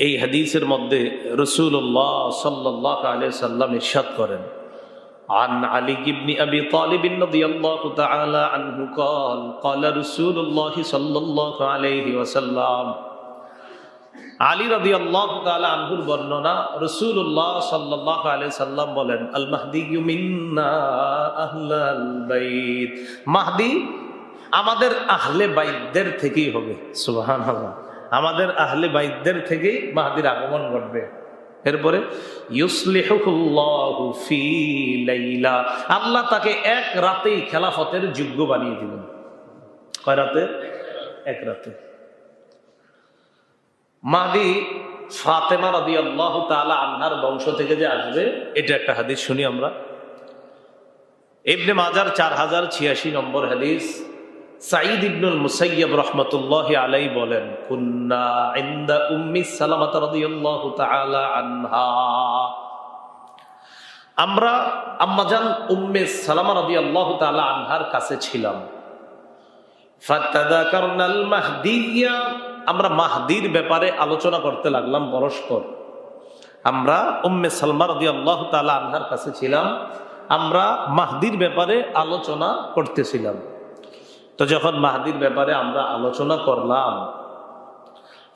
এই হাদিসের মধ্যে রসুল্লাহ সাল্লাহ আলিয়া সাল্লাম ইরশাদ করেন عن علي بن أبي طالب رضي الله تعالى عنه قال قال رسول الله صلى الله عليه وسلم আলী রবি আল্লাহ তালা আনহুর বর্ণনা রসুল্লাহ সাল্লাহ আলি সাল্লাম বলেন আল মাহদি মিন্না আহলাল বাইত মাহদি আমাদের আহলে বাইদদের থেকেই হবে সুবাহান আমাদের আহলে বাইদদের থেকেই মাহাদির আগমন ঘটবে। এরপরে আল্লাহ তাকে এক রাতেই খেলাফতের যোগ্য বানিয়ে দিবেন। কয় রাতে? এক রাতে। মাহাদি ফাতেমা রাদি আল্লাহ তালা আনহার বংশ থেকে যে আসবে, এটা একটা হাদিস শুনি আমরা। ইবনে মাজার চার হাজার ছিয়াশি নম্বর হাদিস। সাঈদ ইবনুল মুসাইয়ব রহমতুল্লাহ আলাই বলেন, কুন্না ইন্দা উম্মি সালামাত রাদিয়াল্লাহু তাআলা আনহা। আমরা আম্মাজান উম্মে সালামা রাদিয়াল্লাহু তাআলা আনহার কাছে ছিলাম। ফাতাদাকারনাল মাহদিয়া, আমরা মাহদির ব্যাপারে আলোচনা করতে লাগলাম পরস্পর। আমরা উম্মে সালমা রাদিয়াল্লাহু তাআলা আনহার কাছে ছিলাম, আমরা মাহদির ব্যাপারে আলোচনা করতেছিলাম। তো যখন মাহাদির ব্যাপারে আমরা আলোচনা করলাম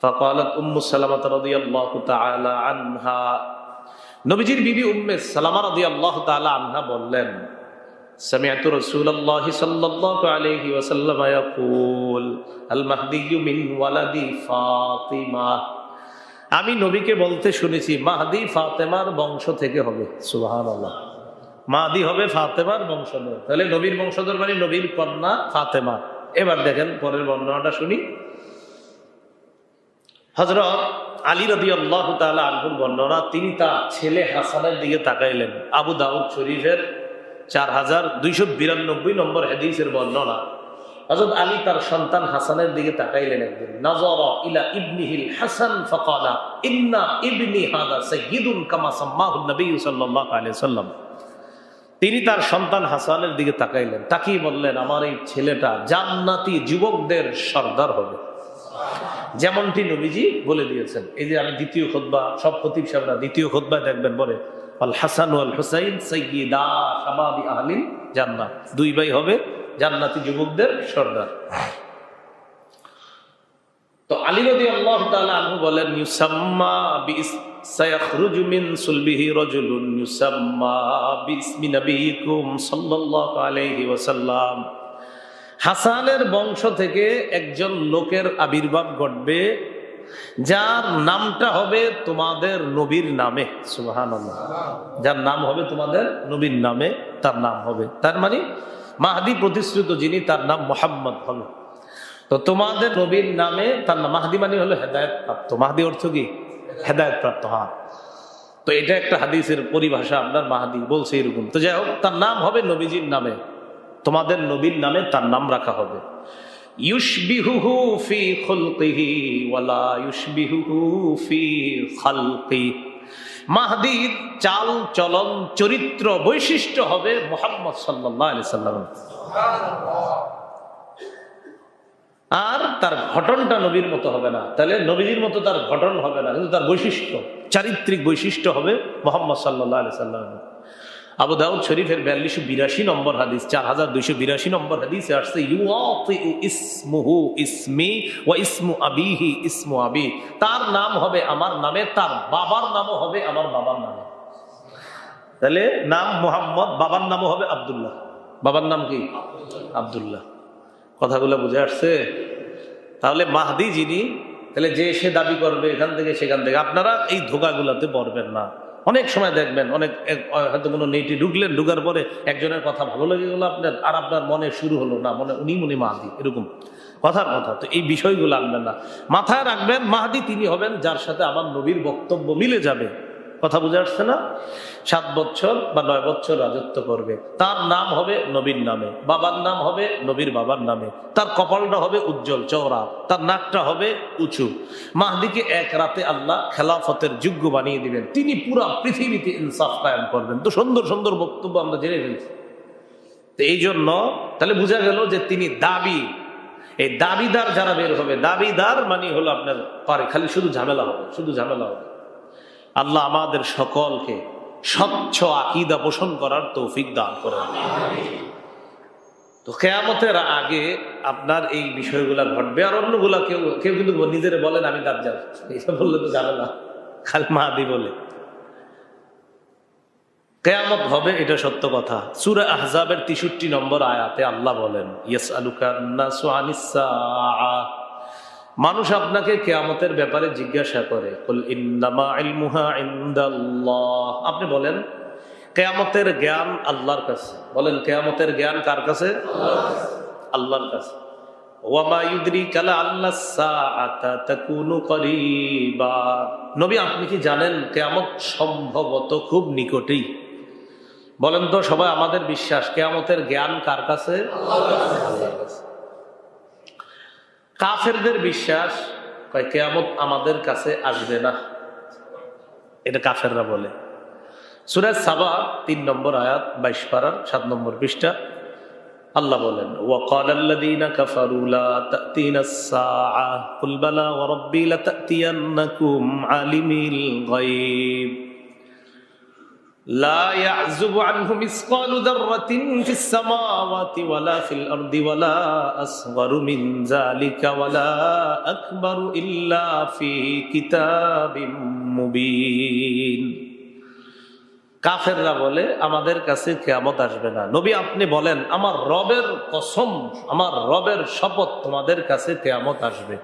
ফকালত উম্মু সালামাত রাদিয়াল্লাহু তাআলা আনহা নবীজির বিবি উম্মে সালামা রাদিয়াল্লাহু তাআলা আনহা বললেন سمعت رسول الله صلى الله عليه وسلم يقول المهدي من ولد فاطمه আমি নবীকে বলতে শুনেছি মাহদি ফাতেমার বংশ থেকে হবে সুবহানাল্লাহ মাদি হবে ফাতেমার বংশধর। তাহলে নবীর বংশধর মানে নবীর কন্যা ফাতেমা। এবার দেখেন পরের বর্ণনাটা শুনি। হজরত আলী রবি আল্লাহ আনহুর বর্ণনা, তিনি তার ছেলে হাসানের দিকে তাকাইলেন। আবু দাউদ শরীফের চার হাজার দুইশো বিরানব্বই নম্বর হাদিসের বর্ণনা। হজরত আলী তার সন্তান হাসানের দিকে তাকাইলেন একদিন। ইলা ইবনিহিল হাসান ফকালা ইবনি হাদা সাইয়্যিদুন কামা সাল্লাম তিনি তার সন্তান হাসানের দিকে তাকাইলেন। তাকিয়ে বললেন, আমার এই ছেলেটা জান্নাতি যুবকদের সর্দার হবে। যেমনটি নবীজি বলে দিয়েছেন। এই যে আমি দ্বিতীয় খোদবা, সব খতিব সাহেবরা দ্বিতীয় খোদবায় দেখবেন বলে আল হাসান আল হুসাইন সৈয়দা শাবাবি আহলিল জান্নাত। দুই ভাই হবে জান্নাতি যুবকদের সর্দার। তো আলী রদি আল্লাহ আনহু বলেন, ইউসাম্মা বিস সায়াখরুজু মিন সুলবিহি রাজুলুন ইউসাম্মা বিসমি নবিয়িকুম সাল্লাল্লাহু আলাইহি ওয়াসাল্লাম। হাসানের বংশ থেকে একজন লোকের আবির্ভাব ঘটবে, যার নামটা হবে তোমাদের নবীর নামে, সুবহানাল্লাহ। যার নাম হবে তোমাদের নবীর নামে, তার নাম হবে। তার মানে মাহাদি প্রতিশ্রুত যিনি, তার নাম মোহাম্মদ হবে তো তোমাদের নবীর নামে, তার নাম মাহাদি মানে হলো হেদায়ত প্রাপ্ত। মাহাদি অর্থ কি? হেদায়ত প্রাপ্ত হ্যাঁ তো এটা একটা হাদিসের পরিভাষা, আপনার মাহাদি বলছে এরকম। তো যাই হোক, তার নাম হবে নবীজির নামে। তোমাদের নবীর নামে তার নাম রাখা হবে। ফি ফি চাল চলন চরিত্র বৈশিষ্ট্য হবে মোহাম্মদ সাল্লাম আর তার ঘটনটা নবীর মতো হবে না। তাহলে নবীজির মতো তার ঘটন হবে না, কিন্তু তার বৈশিষ্ট্য, চারিত্রিক বৈশিষ্ট্য হবে মোহাম্মদ সাল্লাহ আলি সাল্লাম আবু দাউদ শরীফের বিয়াল্লিশো বিরাশি নম্বর হাদিস, চার হাজার দুইশো বিরাশি নম্বর হাদিসে আসছে ইসমুহু ইসমি ও ইসমু আবিহি ইসমু আবি। তার নাম হবে আমার নামে, তার বাবার নামও হবে আমার বাবার নামে। তাহলে নাম মোহাম্মদ, বাবার নামও হবে আবদুল্লাহ। বাবার নাম কি? আবদুল্লাহ। কথাগুলো বুঝে আসছে। তাহলে মাহদি যিনি, তাহলে যে সে দাবি করবে এখান থেকে সেখান থেকে। আপনারা এই ধোকাগুলোতে পড়বেন না। অনেক সময় দেখবেন, অনেক হয়তো কোনো নেইটি ঢুকলেন, ঢুকার পরে একজনের কথা ভালো লেগে গেলো আপনার, আর আপনার মনে শুরু হলো না, মনে, উনি মনে মাহাদি, এরকম। কথার কথা, তো এই বিষয়গুলো আনবেন না। মাথায় রাখবেন, মাহাদি তিনি হবেন যার সাথে আমার নবীর বক্তব্য মিলে যাবে। কথা বুঝে আসছে না? সাত বছর বা নয় বছর রাজত্ব করবে। তার নাম হবে নবীর নামে, বাবার নাম হবে নবীর বাবার নামে। তার কপালটা হবে উজ্জ্বল চওড়া, তার নাকটা হবে উঁচু। মাহদিকে এক রাতে আল্লাহ খেলাফতের যোগ্য বানিয়ে দিবেন। তিনি পুরা পৃথিবীতে ইনসাফ কায়েম করবেন। তো সুন্দর সুন্দর বক্তব্য আমরা জেনে ফেলছি। তো এই জন্য তাহলে বোঝা গেল যে তিনি দাবি। এই দাবিদার যারা বের হবে, দাবিদার মানে হলো আপনার পারে। খালি শুধু ঝামেলা হবে, শুধু ঝামেলা হবে। আল্লাহ আমাদের সকলকে স্বচ্ছ আকিদা পোষণ করার তৌফিক দান করে তো কেয়ামতের আগে আপনার এই বিষয়গুলা ঘটবে, আর অন্যগুলা কেউ কেউ কিন্তু নিজের বলেন আমি দাজ্জাল। এইসব বললে তো জানে না, খালি মাহাদি বলে। কেয়ামত হবে, এটা সত্য কথা। সুরা আহজাবের তিষট্টি নম্বর আয়াতে আল্লাহ বলেন ইয়াস ইয়েস মানুষ আপনাকে কেয়ামতের ব্যাপারে জিজ্ঞাসা করে আপনি বলেন, কেয়ামতের জ্ঞান আল্লাহর কাছে। বলেন, কেয়ামতের জ্ঞান কার কাছে? আল্লাহর কাছে। নবী, আপনি কি জানেন, কেয়ামত সম্ভবত খুব নিকটেই। বলেন তো, সবাই আমাদের বিশ্বাস, কেয়ামতের জ্ঞান কার কাছে? আল্লাহর কাছে। কাফেরদের বিশ্বাস কয় কেয়ামত আমাদের কাছে আসবে না এটা কাফেররা বলে সুরাজ সাবা তিন নম্বর আয়াত বাইশ পাড়ার সাত নম্বর পৃষ্ঠা আল্লাহ বলেন وقال الذين كفروا لا تأتينا الساعة قل بلى وربي لتأتينكم عالم الغيب لا يعزب عنه مثقال ذرة في السماوات ولا في الأرض ولا أصغر من ذلك ولا أكبر إلا في كتاب مبين কাফেররা বলে আমাদের কাছে কেয়ামত আসবে না নবী আপনি বলেন আমার রবের কসম আমার রবের শপথ তোমাদের কাছে কেয়ামত আসবে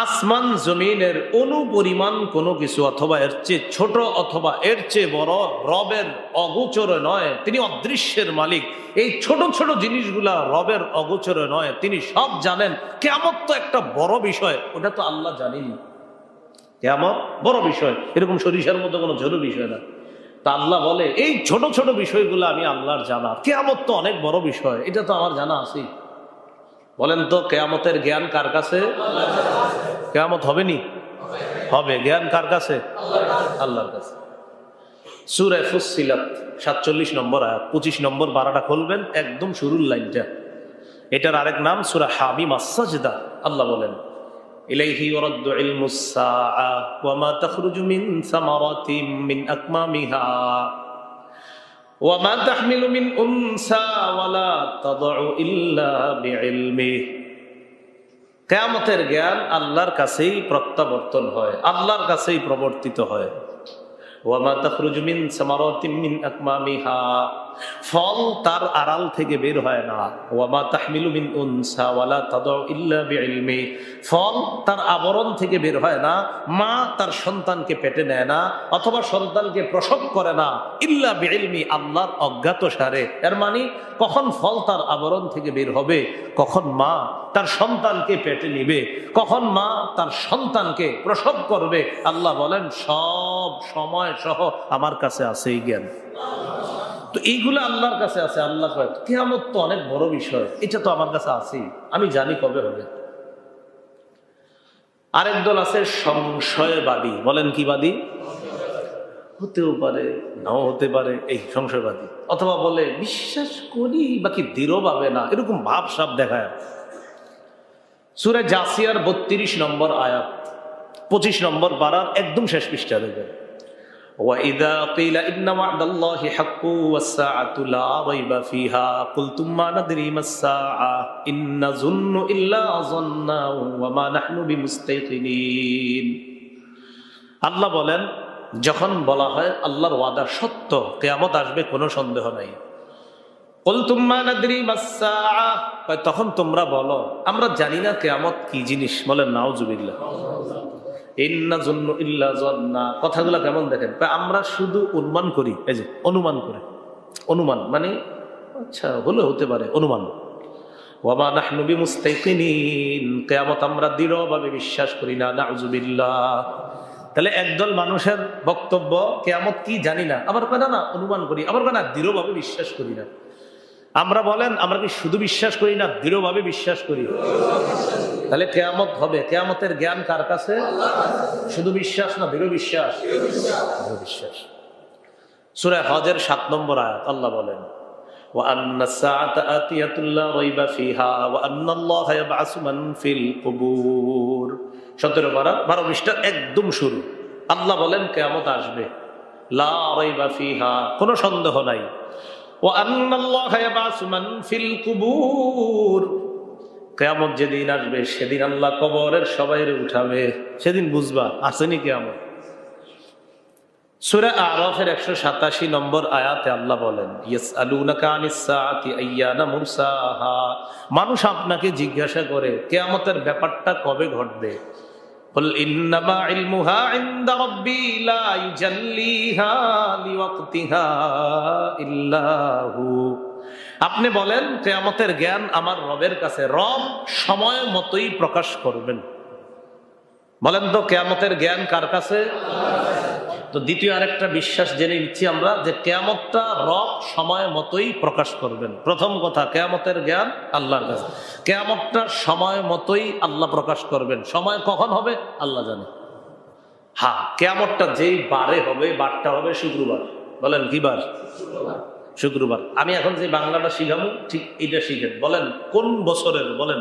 আসমান জমিনের অনুপরিমাণ কোনো কিছু অথবা এর চেয়ে ছোট অথবা এর চেয়ে বড় রবের অগোচরে নয়, তিনি অদৃশ্যের মালিক। এই ছোট ছোট জিনিসগুলা রবের অগোচরে নয়, তিনি সব জানেন। কেমন তো একটা বড় বিষয়, ওটা তো আল্লাহ জানেনি। কেমন বড় বিষয়, এরকম সরিষার মতো কোনো ছোট বিষয় না। তা আল্লাহ বলে, এই ছোট ছোট বিষয়গুলো আমি আল্লাহর জানা। কেয়ামত তো অনেক বড় বিষয়, এটা তো আমার জানা আছেই বলেন তো, কেয়ামতের জ্ঞান কার কাছে? কেয়ামত হবে নি হবে। জ্ঞান কার কাছে? আল্লাহর কাছে। সুরায় ফুসিলাত সাতচল্লিশ নম্বর আয়াত, পঁচিশ নম্বর বারাটা খুলবেন, একদম শুরুর লাইনটা। এটার আরেক নাম সুরা হাবি মাসাজদা আল্লাহ বলেন, ইলাইহি ওয়া ওয়া উনসা ওয়ালা কেয়ামতের জ্ঞান আল্লাহর কাছেই প্রত্যাবর্তন হয় আল্লাহর কাছেই প্রবর্তিত হয়। ওয়ামা তাখরুজু মিন আকমামিহা। ফল তার আড়াল থেকে বের হয় না। ওয়ামা তাহমিলু মিন উনসা ওয়ালা ইল্লা ফল তার আবরণ থেকে বের হয় না, মা তার সন্তানকে পেটে নেয় না, অথবা সন্তানকে প্রসব করে না। ইল্লা বিইলমি, আল্লাহর অজ্ঞাত সারে এর মানে কখন ফল তার আবরণ থেকে বের হবে, কখন মা তার সন্তানকে পেটে নিবে, কখন মা তার সন্তানকে প্রসব করবে, আল্লাহ বলেন, সব সময় সহ আমার কাছে আছে এই জ্ঞান। তো এইগুলো আল্লাহর কাছে আছে, আল্লাহ কয়, কেয়ামত তো অনেক বড় বিষয়, এটা তো আমার কাছে আছেই, আমি জানি কবে হবে। আরেক দল আছে সংশয়বাদী, বলেন কি বাদী? হতেও পারে, নাও হতে পারে, এই সংশয়বাদী। অথবা বলে, বিশ্বাস করি বাকি দৃঢ়ভাবে না, এরকম ভাব সাপ দেখায়। সুরে জাসিয়ার বত্রিশ নম্বর আয়াত, পঁচিশ নম্বর পাড়ার একদম শেষ পৃষ্ঠা দেখবেন। وإذا قيل إن وعد الله حق والساعة لا ريب فيها قلتم ما ندري ما الساعة إن نظن إلا ظنا وما نحن بمستيقنين আল্লাহ বলেন যখন বলা হয় আল্লাহর ওয়াদা সত্য কেয়ামত আসবে কোনো সন্দেহ নাই তখন তোমরা বলো আমরা জানি না কেয়ামত কি জিনিস বলেন নাওজুবিল্লাহ ইন্না জন্য ইল্লা জন্না কথাগুলো কেমন দেখেন? আমরা শুধু অনুমান করি। এই যে, অনুমান করে। অনুমান মানে আচ্ছা হলে হতে পারে, অনুমান। ওয়ামা নাহনুবি মুস্তাইকিনিন কেয়ামত আমরা দৃঢ়ভাবে বিশ্বাস করি না নাউজুবিল্লাহ তাহলে একদল মানুষের বক্তব্য কেয়ামত কি জানি না। আবার কেন না অনুমান করি। আবার কেন দৃঢ়ভাবে বিশ্বাস করি না। আমরা বলেন, আমরা কি শুধু বিশ্বাস করি না, দৃঢ়ভাবে বিশ্বাস করি? তাহলে কেয়ামত হবে। কেয়ামতের জ্ঞান কার কাছে? শুধু বিশ্বাস না, দৃঢ় বিশ্বাস? দৃঢ় বিশ্বাস। সুরে হজের সাত নম্বর আয়াত, আল্লাহ বলেন সতেরো একদম শুরু। আল্লাহ বলেন, কেয়ামত আসবে। লা কোন সন্দেহ নাই। কেয়ামত যেদিন আসবে, সেদিন আল্লাহ কবরের সবাইরে উঠাবে। সেদিন বুঝবা আসেনি কেয়ামত? সুরা আরফের একশো সাতাশি নম্বর আয়াতে আল্লাহ বলেন মানুষ আপনাকে জিজ্ঞাসা করে, কেয়ামতের ব্যাপারটা কবে ঘটবে? قل إنما علمها عند ربي لا يجليها لوقتها إلا هو আপনি বলেন কেয়ামতের জ্ঞান আমার রবের কাছে রব সময় মতোই প্রকাশ করবেন বলেন তো কেয়ামতের জ্ঞান কার কাছে তো দ্বিতীয় আরেকটা বিশ্বাস জেনে নিচ্ছি আমরা যে কেয়ামতটা রব সময় মতোই প্রকাশ করবেন। প্রথম কথা, কেয়ামতের জ্ঞান আল্লাহর কাছে। কেয়ামতটা সময় মতোই আল্লাহ প্রকাশ করবেন। সময় কখন হবে? আল্লাহ জানে। হ্যাঁ কেয়ামতটা যেই বারে হবে, বারটা হবে শুক্রবার। বলেন, কি বার? শুক্রবার। আমি এখন যে বাংলাটা শিখাবো, ঠিক এটা শিখেন বলেন, কোন বছরের? বলেন,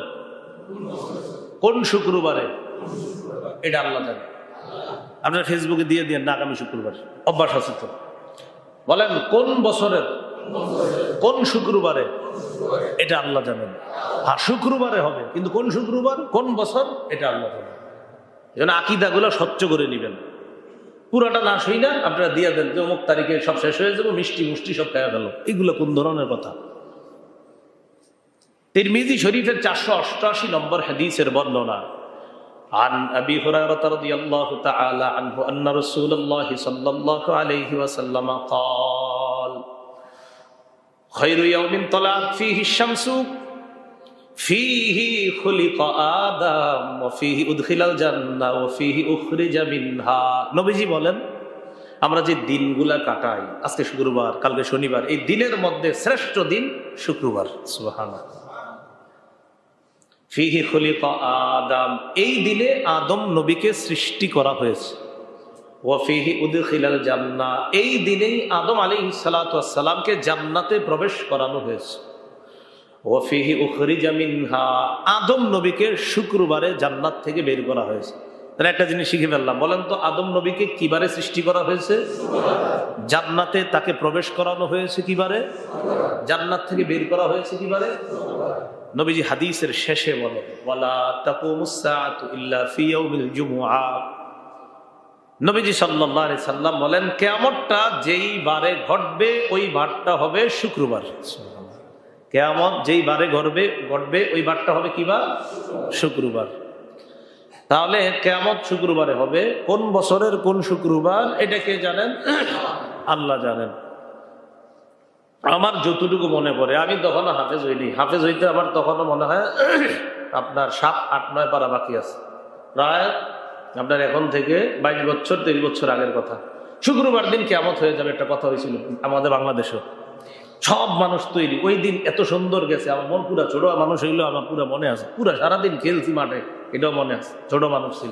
কোন শুক্রবারে? এটা আল্লাহ জানে। আপনার ফেসবুকে দিয়ে দিয়ে না আগামী শুক্রবার। অভ্যাস আছে তো? বলেন, কোন বছরের? কোন শুক্রবারে? এটা আল্লাহ জানেন। হ্যাঁ শুক্রবারে হবে, কিন্তু কোন শুক্রবার? কোন বছর? এটা আল্লাহ জানেন। যেন আকিদাগুলো স্বচ্ছ করে নেবেন। পুরাটা না শুই না, আপনারা দিয়ে দেন যে অমুক তারিখে সব শেষ হয়ে যাব, মিষ্টি মুষ্টি সব খাওয়া গেল এগুলো কোন ধরনের কথা? তিরমিজি শরীফের চারশো অষ্টআশি নম্বর হাদিসের বর্ণনা। عن أبي هريرة رضي الله تعالى عنه أن رسول الله صلى الله عليه وسلم قال خير يوم طلعت فيه الشمس فيه خلق آدم وفيه أدخل الجنة وفيه أخرج منها নবীজি বলেন আমরা যে দিনগুলা কাটাই আজকে শুক্রবার কালকে শনিবার এই দিনের মধ্যে শ্রেষ্ঠ দিন শুক্রবার সুবহানাল্লাহ ফিহি খলিক আদম। এই দিনে আদম নবীকে সৃষ্টি করা হয়েছে। ওয়াফিহি উদখিলাল জান্না। এই দিনেই আদম আলী সালাতামকে জান্নাতে প্রবেশ করানো হয়েছে। ওয়াফিহি উখরিজা মিনহা। আদম নবীকে শুক্রবারে জান্নাত থেকে বের করা হয়েছে। তাহলে একটা জিনিস শিখে ফেললাম। বলেন তো, আদম নবীকে কিবারে সৃষ্টি করা হয়েছে? জান্নাতে তাকে প্রবেশ করানো হয়েছে কিবারে? জান্নাত থেকে বের করা হয়েছে কিবারে? নবীজি হাদিসের শেষে বলেন, ওয়ালা সাল্লাম বলেন, কিয়ামতটা যেই বারে ঘটবে, ওই বারটা হবে শুক্রবার। কিয়ামত যেই বারে ঘটবে ঘটবে, ওই বারটা হবে কি বার শুক্রবার। তাহলে কেয়ামত শুক্রবারে হবে, কোন বছরের কোন শুক্রবার এটাকে জানেন? আল্লাহ জানেন। আমার যতটুকু মনে পড়ে, আমি তখনও হাফেজ হইনি। হাফেজ হইতে আমার তখনও মনে হয় আপনার সাত, আট, নয় পারা বাকি আছে। প্রায় আপনার এখন থেকে বাইশ বছর, তেইশ বছর আগের কথা। শুক্রবার দিন কেমত হয়ে যাবে, একটা কথা হয়েছিল আমাদের বাংলাদেশেও। সব মানুষ তৈরি। ওই দিন এত সুন্দর গেছে, আমার মন পুরা ছোট মানুষ হইলেও আমার পুরা মনে আছে। পুরা সারাদিন খেলছি মাঠে, এটাও মনে আছে, ছোট মানুষ ছিল।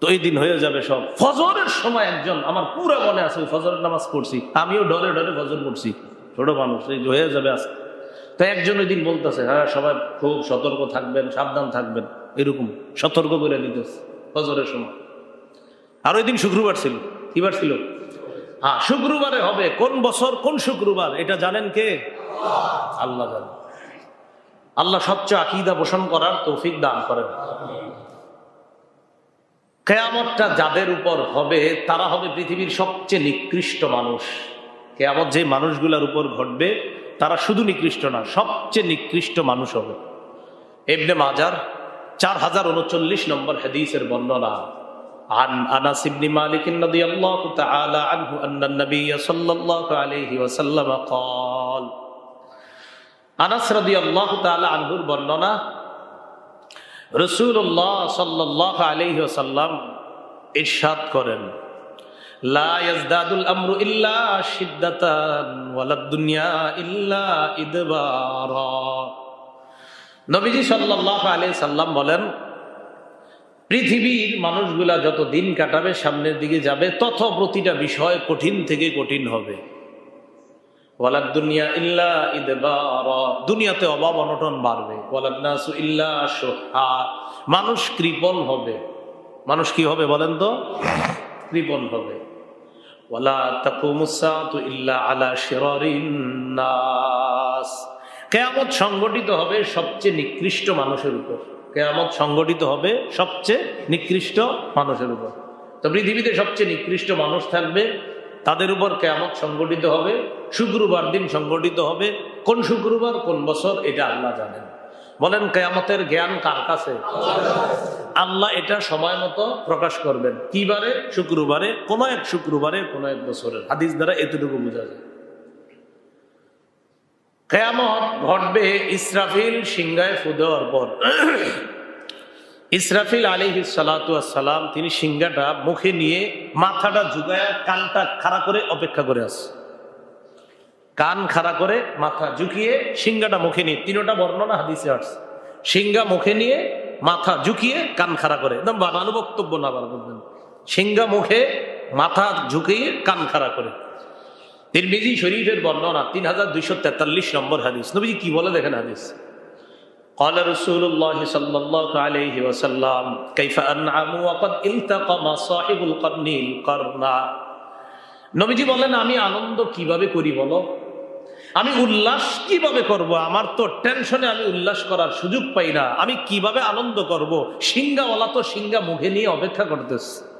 তো এই দিন হয়ে যাবে সব। ফজরের সময় একজন, আমার পুরা মনে আছে ফজরের নামাজ পড়ছি। আমিও ডরে ডরে ফজর পড়ছি। ছোট মানুষ, এই হয়ে যাবে আজকে। তো একজন ওই দিন বলতেছে হ্যাঁ সবাই খুব সতর্ক থাকবেন, সাবধান থাকবেন। এরকম সতর্ক করে দিতেছে ফজরের সময়। আর ওই দিন শুক্রবার ছিল। কিবার ছিল? হ্যাঁ শুক্রবারে হবে। কোন বছর, কোন শুক্রবার, এটা জানেন কে? আল্লাহ আল্লাহ সবচেয়ে আকিদা পোষণ করার তৌফিক দান করেন। কেয়ামতটা যাদের উপর হবে, তারা হবে পৃথিবীর সবচেয়ে নিকৃষ্ট মানুষ। কেয়ামত যে মানুষগুলোর উপর ঘটবে তারা শুধু নিকৃষ্ট না সবচেয়ে নিকৃষ্ট মানুষ হবে এবনে মাজার চার হাজার উনচল্লিশ নম্বর হাদিসের বর্ণনা عن انس بن مالك رضي الله تعالى عنه ان النبي صلى الله عليه وسلم قال আনাস রাদিয়াল্লাহু তাআলা আনহুর বর্ণনা রাসূলুল্লাহ সাল্লাল্লাহু আলাইহি ওয়াসাল্লাম ইরশাদ করেন লা আমরু ওয়ালাদ দুনিয়া ইল্লা সাল্লাম বলেন, পৃথিবীর মানুষগুলা যত দিন কাটাবে, সামনের দিকে যাবে, তত প্রতিটা বিষয় কঠিন থেকে কঠিন হবে। ওয়ালাদ দুনিয়া ইল্লা ইদবার। দুনিয়াতে অভাব অনটন বাড়বে। ওয়ালাদ নাসু ইল্লা মানুষ কৃপণ হবে। মানুষ কি হবে বলেন তো? কৃপণ হবে। ওয়ালা তাকুমুসাতু ইল্লা আলা শিরারিন কেয়ামত সংগঠিত হবে সবচেয়ে নিকৃষ্ট মানুষের উপর। কেয়ামত সংগঠিত হবে সবচেয়ে নিকৃষ্ট মানুষের উপর। তো পৃথিবীতে সবচেয়ে নিকৃষ্ট মানুষ থাকবে, তাদের উপর কেয়ামত সংগঠিত হবে, শুক্রবার দিন সংগঠিত হবে। কোন শুক্রবার, কোন বছর, এটা আল্লাহ জানেন। বলেন, কেয়ামতের জ্ঞান কার কাছে? আল্লাহ এটা সময় মতো প্রকাশ করবেন। কিবারে শুক্রবারে, কোন এক শুক্রবারে, কোন এক বছরের। হাদিস দ্বারা এতটুকু বোঝা যায়। কেয়ামত ঘটবে ইসরাফিল সিংহায় ফু দেওয়ার পর। ইসরাফিল আলী সালাম তিনি সিংহাটা মুখে নিয়ে মাথাটা ঝুঁকায় কানটা খাড়া করে অপেক্ষা করে আছে। কান খাড়া করে মাথা ঝুঁকিয়ে সিংহাটা মুখে নিয়ে তিনোটা বর্ণনা হাদিসে আসছে সিংহা মুখে নিয়ে মাথা ঝুঁকিয়ে কান খাড়া করে একদম বানানো বক্তব্য না আবার বলবেন সিংহা মুখে মাথা ঝুঁকিয়ে কান খাড়া করে তিরমিজি শরীফের বর্ণনা তিন হাজার দুইশো তেতাল্লিশ নম্বর হাদিস নবীজি কি বলে দেখেন হাদিস قال رسول الله صلى الله عليه وسلم كيف أنعم وقد التقم صاحب القرن القرن নবীজি বলেন আমি আনন্দ কিভাবে করি বলো আমি উল্লাস কীভাবে করব? আমার তো টেনশনে আমি উল্লাস করার সুযোগ পাই না। আমি কীভাবে আনন্দ করব? সিংহাওয়ালা তো সিংহা মুখে নিয়ে অপেক্ষা করতেছে।